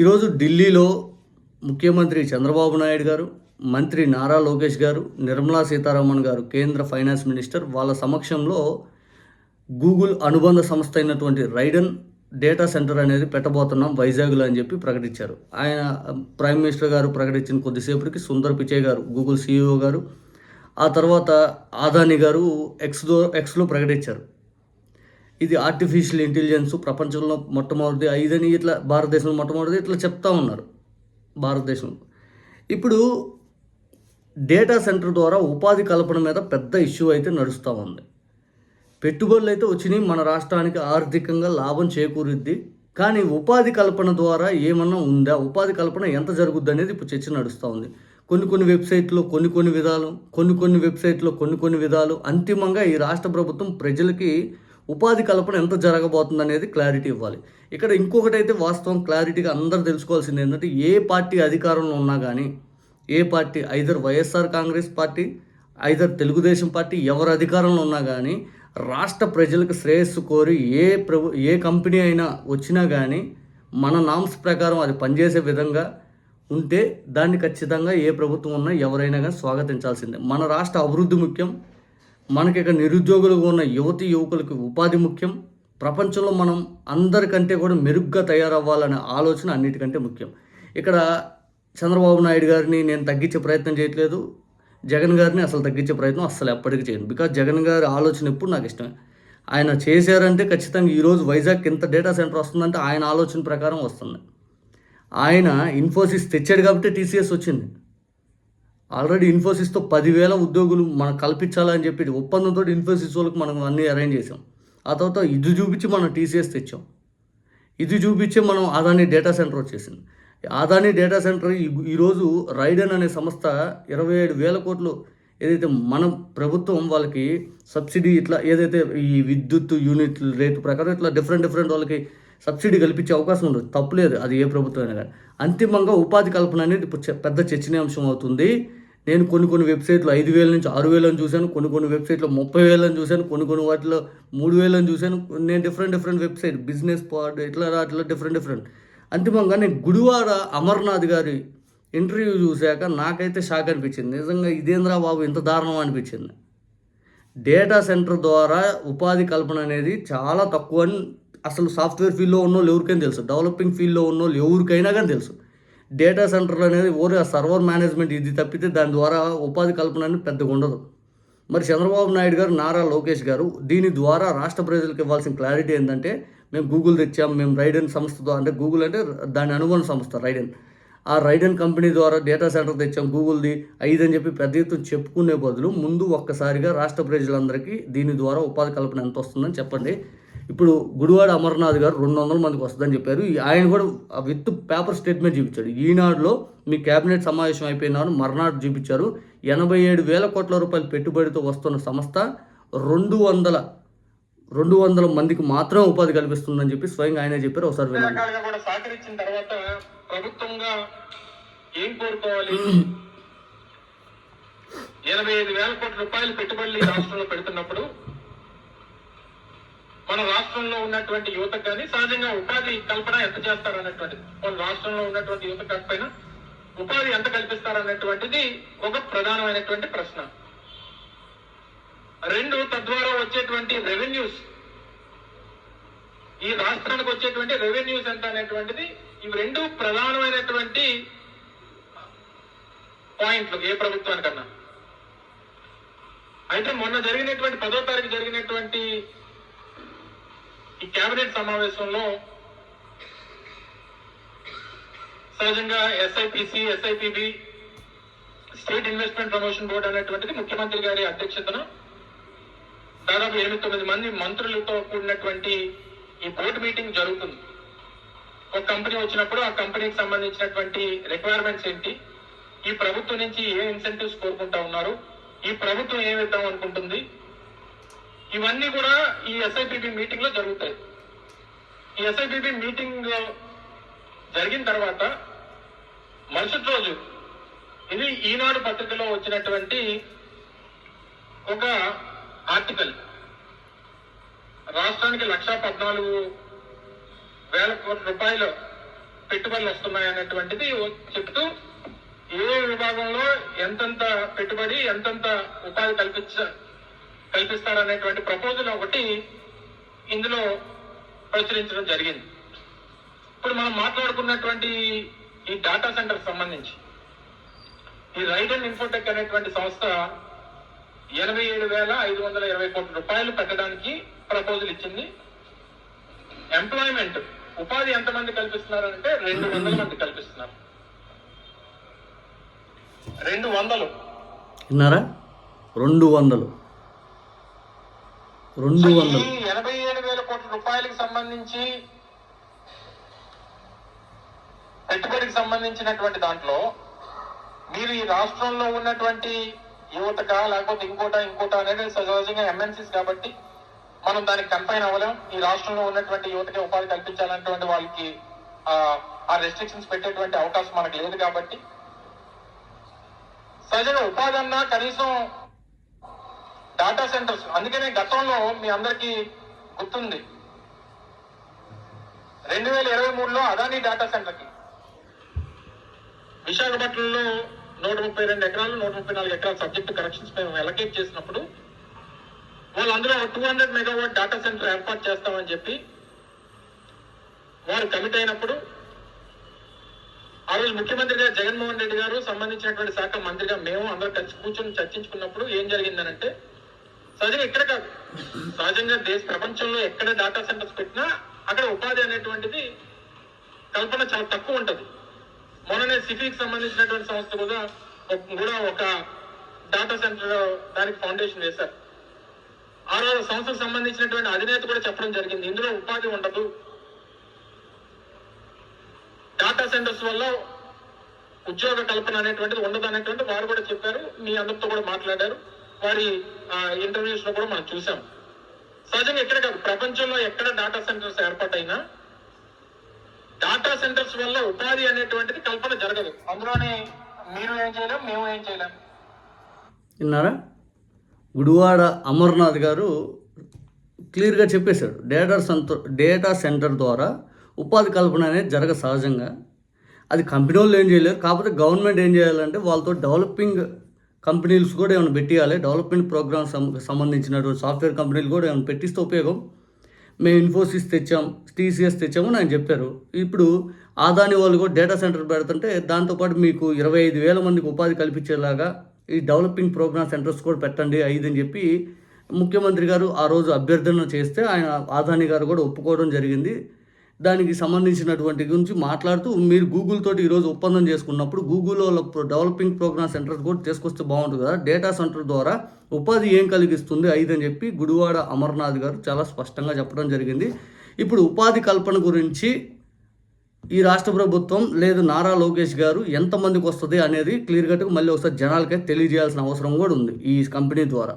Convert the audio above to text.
ఈరోజు ఢిల్లీలో ముఖ్యమంత్రి చంద్రబాబు నాయుడు గారు మంత్రి నారా లోకేష్ గారు నిర్మలా సీతారామన్ గారు కేంద్ర ఫైనాన్స్ మినిస్టర్ వాళ్ళ సమక్షంలో గూగుల్ అనుబంధ సంస్థ అయినటువంటి రైడన్ డేటా సెంటర్ అనేది పెట్టబోతున్నాం వైజాగ్లో అని చెప్పి ప్రకటించారు. ఆయన ప్రైమ్ మినిస్టర్ గారు ప్రకటించిన కొద్దిసేపటికి సుందర్ పిచే గారు గూగుల్ సీఈఓ గారు ఆ తర్వాత ఆదాని గారు ఎక్స్ ఎక్స్లో ప్రకటించారు. ఇది ఆర్టిఫిషియల్ ఇంటెలిజెన్స్ ప్రపంచంలో మొట్టమొదటి ఐదని ఇట్లా భారతదేశంలో మొట్టమొదటి ఇట్లా చెప్తా ఉన్నారు భారతదేశంలో. ఇప్పుడు డేటా సెంటర్ ద్వారా ఉపాధి కల్పన మీద పెద్ద ఇష్యూ అయితే నడుస్తూ ఉంది. పెట్టుబడులు అయితే వచ్చినాయి మన రాష్ట్రానికి ఆర్థికంగా లాభం చేకూరుద్ది. కానీ ఉపాధి కల్పన ద్వారా ఏమన్నా ఉందా? ఉపాధి కల్పన ఎంత జరుగుద్ది అనేది ఇప్పుడు చర్చ నడుస్తూ ఉంది. కొన్ని కొన్ని వెబ్సైట్లో కొన్ని కొన్ని విధాలు కొన్ని కొన్ని వెబ్సైట్లో కొన్ని కొన్ని విధాలు అంతిమంగా ఈ రాష్ట్ర ప్రభుత్వం ప్రజలకి ఉపాధి కల్పన ఎంత జరగబోతుంది అనేది క్లారిటీ ఇవ్వాలి. ఇక్కడ ఇంకొకటి అయితే వాస్తవం క్లారిటీగా అందరూ తెలుసుకోవాల్సింది ఏంటంటే ఏ పార్టీ అధికారంలో ఉన్నా కానీ ఏ party either YSR Congress party either Telugudesam party ఎవరు అధికారంలో ఉన్నా కానీ రాష్ట్ర ప్రజలకు శ్రేయస్సు కోరి ఏ ప్రభు ఏ కంపెనీ అయినా వచ్చినా కానీ మన నామ్స్ ప్రకారం అది పనిచేసే విధంగా ఉంటే దాన్ని ఖచ్చితంగా ఏ ప్రభుత్వం ఉన్నా ఎవరైనా కానీ స్వాగతించాల్సిందే. మన రాష్ట్ర అభివృద్ధి ముఖ్యం మనకి ఇక్కడ నిరుద్యోగులుగా ఉన్న యువతి యువకులకు ఉపాధి ముఖ్యం. ప్రపంచంలో మనం అందరికంటే కూడా మెరుగ్గా తయారవ్వాలనే ఆలోచన అన్నిటికంటే ముఖ్యం. ఇక్కడ చంద్రబాబు నాయుడు గారిని నేను తగ్గించే ప్రయత్నం చేయట్లేదు. జగన్ గారిని అసలు తగ్గించే ప్రయత్నం అసలు ఎప్పటికీ చేయను. బికాజ్ జగన్ గారి ఆలోచన ఎప్పుడు నాకు ఇష్టమే. ఆయన చేశారంటే ఖచ్చితంగా ఈరోజు వైజాగ్ ఇంత డేటా సెంటర్ వస్తుందంటే ఆయన ఆలోచన ప్రకారం వస్తుంది. ఆయన ఇన్ఫోసిస్ తెచ్చాడు కాబట్టి టీసీఎస్ వచ్చింది. ఆల్రెడీ ఇన్ఫోసిస్తో పదివేల ఉద్యోగులు మనం కల్పించాలని చెప్పి ఒప్పందంతో ఇన్ఫోసిస్ వాళ్ళకి మనం అన్నీ అరేంజ్ చేసాం ఆ తర్వాత ఇది చూపించి మనం టీసీఎస్ తెచ్చాం. ఇది చూపించే మనం అదాని డేటా సెంటర్ వచ్చేసింది. అదాని డేటా సెంటర్ ఈ- ఈరోజు రైడన్ అనే సంస్థ ఇరవై ఏడు వేల కోట్లు ఏదైతే మన ప్రభుత్వం వాళ్ళకి సబ్సిడీ ఇట్లా ఏదైతే ఈ విద్యుత్ యూనిట్ రేటు ప్రకారం ఇట్లా డిఫరెంట్ డిఫరెంట్ వాళ్ళకి సబ్సిడీ కల్పించే అవకాశం ఉండదు తప్పులేదు అది ఏ ప్రభుత్వం అయినా కానీ. అంతిమంగా ఉపాధి కల్పన అనేది ఇప్పుడు పెద్ద చర్చనీయాంశం అవుతుంది. నేను కొన్ని కొన్ని వెబ్సైట్లో ఐదు వేల నుంచి ఆరు వేలని చూశాను కొన్ని కొన్ని వెబ్సైట్లో ముప్పై వేలని చూశాను కొన్ని కొన్ని వాటిలో మూడు వేలని చూశాను. నేను different different website business part ఇట్లా అట్లా డిఫరెంట్ డిఫరెంట్. అంతిమంగా నేను గుడివాడ అమర్నాథ్ గారి ఇంటర్వ్యూ చూశాక నాకైతే షాక్ అనిపించింది. నిజంగా ఇదేంద్రా బాబు ఇంత దారుణం అనిపించింది. డేటా సెంటర్ ద్వారా ఉపాధి కల్పన అనేది చాలా తక్కువ అని అసలు సాఫ్ట్వేర్ ఫీల్డ్లో ఉన్న వాళ్ళు ఎవరికైనా తెలుసు. డెవలపింగ్ ఫీల్డ్లో ఉన్న వాళ్ళు ఎవరికైనా కానీ తెలుసు. డేటా సెంటర్లు అనేది ఓరి ఆ సర్వర్ మేనేజ్మెంట్ ఇది తప్పితే దాని ద్వారా ఉపాధి కల్పన అనేది పెద్దగా ఉండదు. మరి చంద్రబాబు నాయుడు గారు నారా లోకేష్ గారు దీని ద్వారా రాష్ట్ర ప్రజలకు ఇవ్వాల్సిన క్లారిటీ ఏంటంటే మేము గూగుల్ తెచ్చాం మేము రైడెన్ సంస్థతో అంటే గూగుల్ అంటే దాని అనుబంధ సంస్థ రైడెన్. ఆ రైడెన్ కంపెనీ ద్వారా డేటా సెంటర్ తెచ్చాం గూగుల్ది. ఐదు అని చెప్పి పెద్ద ఎత్తున చెప్పుకునే బదులు ముందు ఒక్కసారిగా రాష్ట్ర ప్రజలందరికీ దీని ద్వారా ఉపాధి కల్పన ఎంత వస్తుందని చెప్పండి. ఇప్పుడు గుడివాడ అమర్నాథ్ గారు రెండు వందల మందికి వస్తుందని చెప్పారు. ఈ- ఆయన కూడా విత్ పేపర్ స్టేట్మెంట్ చూపించాడు. ఈనాడులో మీ కేబినెట్ సమావేశం అయిపోయినారు మర్నాడు చూపించారు. ఎనభై ఏడు వేల కోట్ల రూపాయల పెట్టుబడితో వస్తున్న సంస్థ రెండు వందల రెండు వందల మందికి మాత్రమే ఉపాధి కల్పిస్తుందని చెప్పి స్వయంగా ఆయనే చెప్పారు. ఒకసారి వినండి. సహకరించిన తర్వాత ప్రభుత్వంగా ఏం కోరుకోవాలి? ఎనభై ఐదు వేల కోట్ల రూపాయలు పెట్టుబడులు రాష్ట్రంలో పెడుతున్నప్పుడు మన రాష్ట్రంలో ఉన్నటువంటి యువతకు కానీ సహజంగా ఉపాధి కల్పన ఎంత చేస్తారు అన్నటువంటిది. మన రాష్ట్రంలో ఉన్నటువంటి యువత కాకపోయినా ఉపాధి ఎంత కల్పిస్తారు అన్నటువంటిది ఒక ప్రధానమైనటువంటి ప్రశ్న. రెండు తద్వారా వచ్చేటువంటి రెవెన్యూస్ ఈ రాష్ట్రానికి వచ్చేటువంటి రెవెన్యూస్ ఎంత అనేటువంటిది ఇవి రెండు ప్రధానమైనటువంటి పాయింట్లు ఏ ప్రభుత్వానికన్నా. అయితే మొన్న జరిగినటువంటి పదో తారీఖు జరిగినటువంటి ఈ కేబినెట్ సమావేశంలో సహజంగా SIPC SIPB state investment promotion board అనేటువంటిది ముఖ్యమంత్రి గారి అధ్యక్షతన దాదాపు ఎనిమిది తొమ్మిది మంది మంత్రులతో కూడినటువంటి ఈ బోర్డు మీటింగ్ జరుగుతుంది. ఒక కంపెనీ వచ్చినప్పుడు ఆ కంపెనీకి సంబంధించినటువంటి రిక్వైర్మెంట్స్ ఏంటి? ఈ ప్రభుత్వం నుంచి ఏ ఇన్సెంటివ్స్ కోరుకుంటా ఉన్నారు? ఈ ప్రభుత్వం ఏమి ఇద్దాం అనుకుంటుంది? ఇవన్నీ కూడా ఈ ఎస్ఐపిబి మీటింగ్లో జరుగుతాయి. ఈ ఎస్ఐపిబి మీటింగ్ జరిగిన తర్వాత మరుసటి రోజు ఇది ఈనాడు పత్రికలో వచ్చినటువంటి ఒక ఆర్టికల్ రాష్ట్రానికి లక్ష పద్నాలుగు వేల కోట్ల రూపాయలు పెట్టుబడులు వస్తున్నాయి అనేటువంటిది చెప్తూ ఏ విభాగంలో ఎంతెంత పెట్టుబడి ఎంతెంత ఉపాధి కల్పించ కల్పిస్తారనేటువంటి ప్రపోజల్ ఒకటి ఇందులో ప్రచురించడం జరిగింది. ఇప్పుడు మనం మాట్లాడుకున్నటువంటి ఈ డాటా సెంటర్ సంబంధించి ఈ రైడ్ అండ్ ఇన్ఫోటెక్ అనేటువంటి సంస్థ ఎనభై ఏడు వేల ఐదు వందల ఇరవై కోట్ల రూపాయలు పెట్టడానికి ప్రపోజల్ ఇచ్చింది. ఎంప్లాయ్మెంట్ ఉపాధి ఎంతమంది కల్పిస్తున్నారు అంటే రెండు వందల మంది కల్పిస్తున్నారు. రెండు వందలు. విన్నారా? రెండు వందలు. రెండు వందలు. ఎనభై ఏడు వేల కోట్ల రూపాయలకు సంబంధించి పెట్టుబడికి సంబంధించినటువంటి దాంట్లో మీరు ఈ రాష్ట్రంలో ఉన్నటువంటి యువతక లేకపోతే ఇంకోట ఇంకోట అనేది సహజంగా ఎంఎన్సీస్ కాబట్టి మనం దానికి కన్ఫైన్ అవ్వలేం. ఈ రాష్ట్రంలో ఉన్నటువంటి యువతకి ఉపాధి కల్పించాలన్నటువంటి వాళ్ళకి ఆ, ఆ రెస్ట్రిక్షన్స్ పెట్టేటువంటి అవకాశం మనకు లేదు కాబట్టి సహజంగా ఉపాధి అన్నా కనీసం డాటా సెంటర్స్ అందుకనే గతంలో మీ అందరికీ గుర్తుంది. రెండు వేల ఇరవై మూడులో అదానీ డాటా సెంటర్కి విశాఖపట్నంలో నూట ముప్పై రెండు ఎకరాలు నూట ముప్పై నాలుగు ఎకరాల సబ్జెక్ట్ కరెక్షన్స్ మేము ఎలకేట్ చేసినప్పుడు వాళ్ళు అందులో two hundred megawatt data center ఏర్పాటు చేస్తామని చెప్పి వారు కమిట్ అయినప్పుడు ఆ రోజు ముఖ్యమంత్రి గారు జగన్మోహన్ రెడ్డి గారు సంబంధించినటువంటి శాఖ మంత్రిగా మేము అందరూ కలిసి కూర్చొని చర్చించుకున్నప్పుడు ఏం జరిగిందనంటే సహజంగా ఇక్కడ కాదు. సహజంగా దేశ ప్రపంచంలో ఎక్కడ డాటా సెంటర్స్ పెట్టినా అక్కడ ఉపాధి అనేటువంటిది కల్పన చాలా తక్కువ ఉంటుంది. మొన్ననే సిఫీకి సంబంధించినటువంటి సంస్థ కూడా కూడా ఒక డాటా సెంటర్ దానికి ఫౌండేషన్ వేశారు. ఆరో సంస్థకు సంబంధించినటువంటి అధినేత కూడా చెప్పడం జరిగింది. ఇందులో ఉపాధి ఉండదు. డాటా సెంటర్స్ వల్ల ఉద్యోగ కల్పన అనేటువంటిది ఉండదు అనేటువంటి వారు కూడా చెప్పారు. మీ అందరితో కూడా మాట్లాడారు. వారి ఇంటర్వ్యూస్లో కూడా మనం చూసాం. సహజంగా ఎక్కడ కాదు ప్రపంచంలో ఎక్కడ డాటా సెంటర్స్ ఏర్పాటైనా డాటా సెంటర్స్ వల్ల ఉపాధి అనేటువంటిది కల్పన జరగదు. అందులోనే మీరు ఏం చేయలేం మేము ఏం చేయలేం. విన్నారా? గుడివాడ అమర్నాథ్ గారు క్లియర్గా చెప్పేశాడు. డేటా సెంటర్ డేటా సెంటర్ ద్వారా ఉపాధి కల్పన అనేది జరగ సహజంగా. అది కంపెనీ వాళ్ళు ఏం చేయలేరు కాకపోతే గవర్నమెంట్ ఏం చేయాలంటే వాళ్ళతో డెవలపింగ్ కంపెనీలు కూడా ఏమైనా పెట్టియాలి? డెవలప్మెంట్ ప్రోగ్రామ్స్ సంబంధించినటువంటి సాఫ్ట్వేర్ కంపెనీలు కూడా ఏమైనా పెట్టిస్తే ఉపయోగం? మేము ఇన్ఫోసిస్ తెచ్చాం టీసీఎస్ తెచ్చామని ఆయన చెప్పారు. ఇప్పుడు ఆదాని వాళ్ళు కూడా డేటా సెంటర్ పెడుతుంటే దాంతోపాటు మీకు ఇరవై ఐదు వేల మందికి ఉపాధి కల్పించేలాగా ఈ డెవలపింగ్ ప్రోగ్రామ్ సెంటర్స్ కూడా పెట్టండి ఐదు అని చెప్పి ముఖ్యమంత్రి గారు ఆ రోజు అభ్యర్థన చేస్తే ఆయన ఆదాని గారు కూడా ఒప్పుకోవడం జరిగింది. దానికి సంబంధించినటువంటి గురించి మాట్లాడుతూ మీరు గూగుల్ తోటి ఈరోజు ఒప్పందం చేసుకున్నప్పుడు గూగుల్లో డెవలపింగ్ ప్రోగ్రామ్ సెంటర్స్ కూడా తీసుకొస్తే బాగుంటుంది కదా? డేటా సెంటర్ ద్వారా ఉపాధి ఏం కలిగిస్తుంది? ఐదు అని చెప్పి గుడివాడ అమర్నాథ్ గారు చాలా స్పష్టంగా చెప్పడం జరిగింది. ఇప్పుడు ఉపాధి కల్పన గురించి ఈ రాష్ట్ర ప్రభుత్వం లేదు నారా లోకేష్ గారు ఎంతమందికి వస్తుంది అనేది క్లియర్ కట్గా మళ్ళీ ఒకసారి జనాలకే తెలియజేయాల్సిన అవసరం కూడా ఉంది ఈ కంపెనీ ద్వారా.